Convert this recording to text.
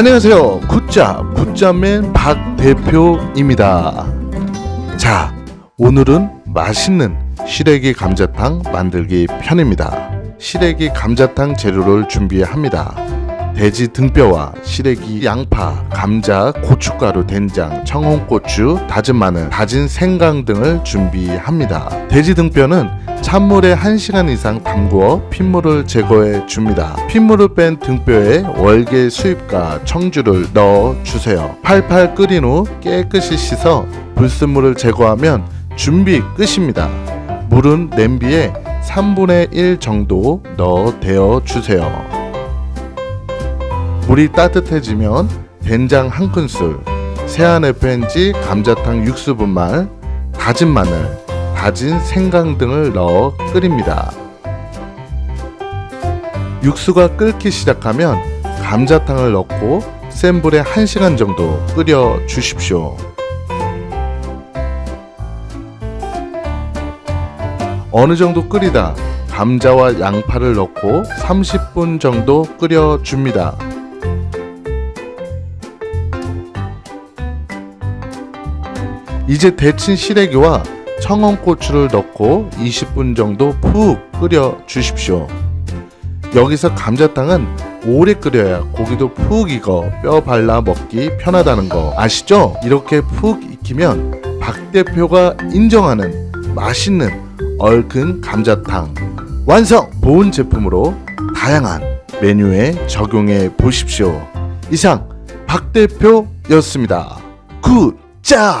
안녕하세요. 굿자 굿자맨 박 대표입니다. 자, 오늘은 맛있는 시래기 감자탕 만들기 편입니다. 시래기 감자탕 재료를 준비합니다. 돼지 등뼈와 시래기, 양파, 감자, 고춧가루, 된장, 청홍고추, 다진 마늘, 다진 생강 등을 준비합니다. 돼지 등뼈는 찬물에 1시간 이상 담구어 핏물을 제거해 줍니다. 핏물을 뺀 등뼈에 월계 수잎과 청주를 넣어 주세요. 팔팔 끓인 후 깨끗이 씻어 불순물을 제거하면 준비 끝입니다. 물은 냄비에 3분의 1 정도 넣어 데워 주세요. 물이 따뜻해지면 된장 한 큰술, 세안 FNG 감자탕 육수 분말, 다진 마늘, 다진 생강 등을 넣어 끓입니다. 육수가 끓기 시작하면 감자탕을 넣고 센 불에 1시간 정도 끓여 주십시오. 어느 정도 끓이다 감자와 양파를 넣고 30분 정도 끓여 줍니다. 이제 데친 시래기와 청원고추를 넣고 20분 정도 푹 끓여 주십시오. 여기서 감자탕은 오래 끓여야 고기도 푹 익어 뼈 발라 먹기 편하다는 거 아시죠? 이렇게 푹 익히면 박 대표가 인정하는 맛있는 얼큰 감자탕 완성! 보온 제품으로 다양한 메뉴에 적용해 보십시오. 이상 박 대표였습니다. 굿! 짜!